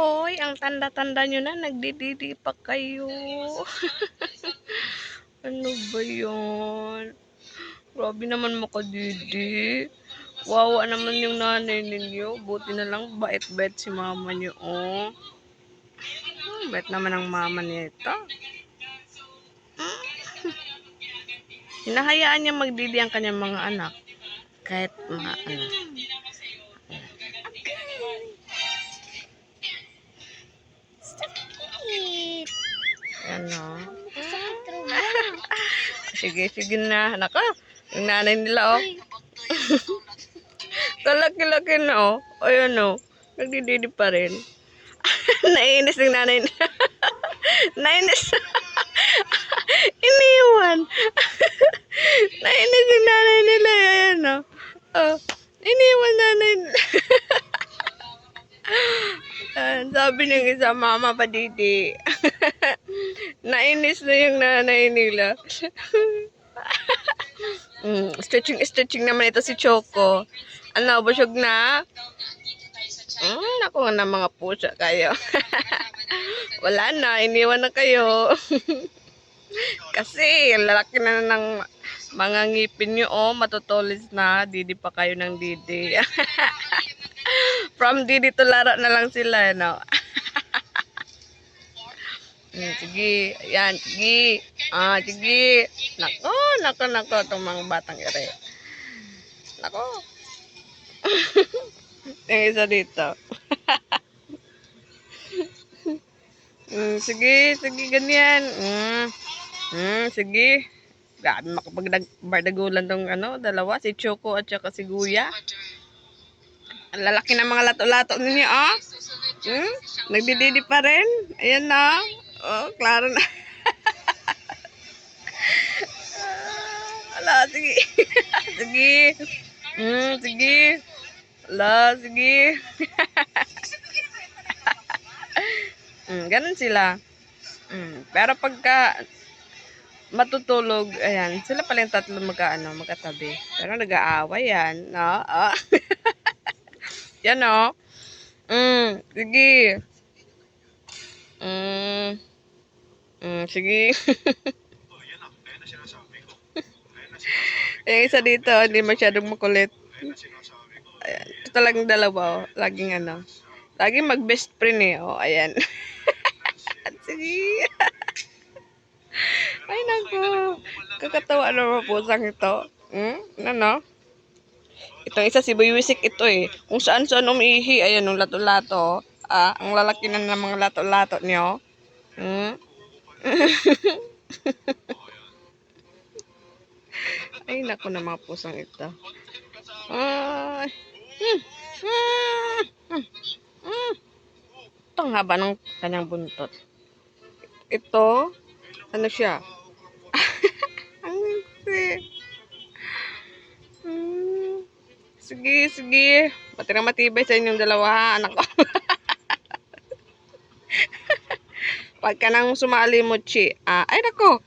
Hoy, ang tanda-tanda nyo na, nagdididi pa kayo. ano ba yun? Grabe naman makadidi. Wawa naman yung nanay ninyo. Buti na lang bait-bait si mama nyo, oh. Hmm, bait naman ang mama nito. Hmm. Hinahayaan niya magdidi ang kanyang mga anak. Kahit mga Ano? Sige, sige na. Naka, yung nanay nila, oh. Kalaki-laki na, oh. Ayan, oh. Nagdididi pa rin. Naiinis ng nanay nila. Naiinis. Iniwan. Naiinis yung nanay nila. Ayan, oh. Oh. Iniwan nanay nila. Sabi ng isa, mama pa didi. Nainis na yung nanay nila. mm, stretching, stretching naman ito si Choco. Ano, busog na? Mm, naku na mga pusa kayo. Wala na, iniwan na kayo. Kasi, lalaki na ng mga ngipin nyo, oh, matutulis na. Didi pa kayo ng didi. From didi to laro na lang sila, no? Mm, sige, yan, sige. Ah, sige. Nako, nako, nako, itong mga batang ere. Nako. Yung isa dito. mm, sige, sige, ganyan. Mm, mm, sige. Grabe, makapagbardagulan tong ano, dalawa, si Choco at saka si Guya. Ang lalaki ng mga lato-lato ninyo, ah. Hmm? Nagdididi pa rin. Ayan na. Oh, klaro na. Ala, sige. sige. Hmm, sige. Ala, sige. hmm, ganun sila. Hmm, pero pagka matutulog, ayan, sila pala yung tatlo magkaano, magkatabi. Pero nag-aaway yan, no? Ah. yan, no? Mm, sige. Mm, mm, sige. yung isa dito, hindi masyadong makulit. Ayan. Ito talagang dalawa, oh. Laging ano. Laging mag-best friend eh, oh. Ayan. sige. Ay, naku. Kakatawa naman po sang ito. Hmm? Ano? Itong isa si Buiwisik ito eh. Kung saan saan umiihi, ayan yung lato-lato. Ah, ang lalaki na ng mga lato-lato niyo. Hmm? Ay, naku na mga pusang ito. Ay. Hmm. Hmm. Hmm. Hmm. Ito ang haba ng kanyang buntot. Ito, ano siya? ang sexy. Hmm. Sige, sige. Pati na matibay sa inyong dalawa, anak ko. Pagka nang sumali mo, Chi. Ah, ay, nako.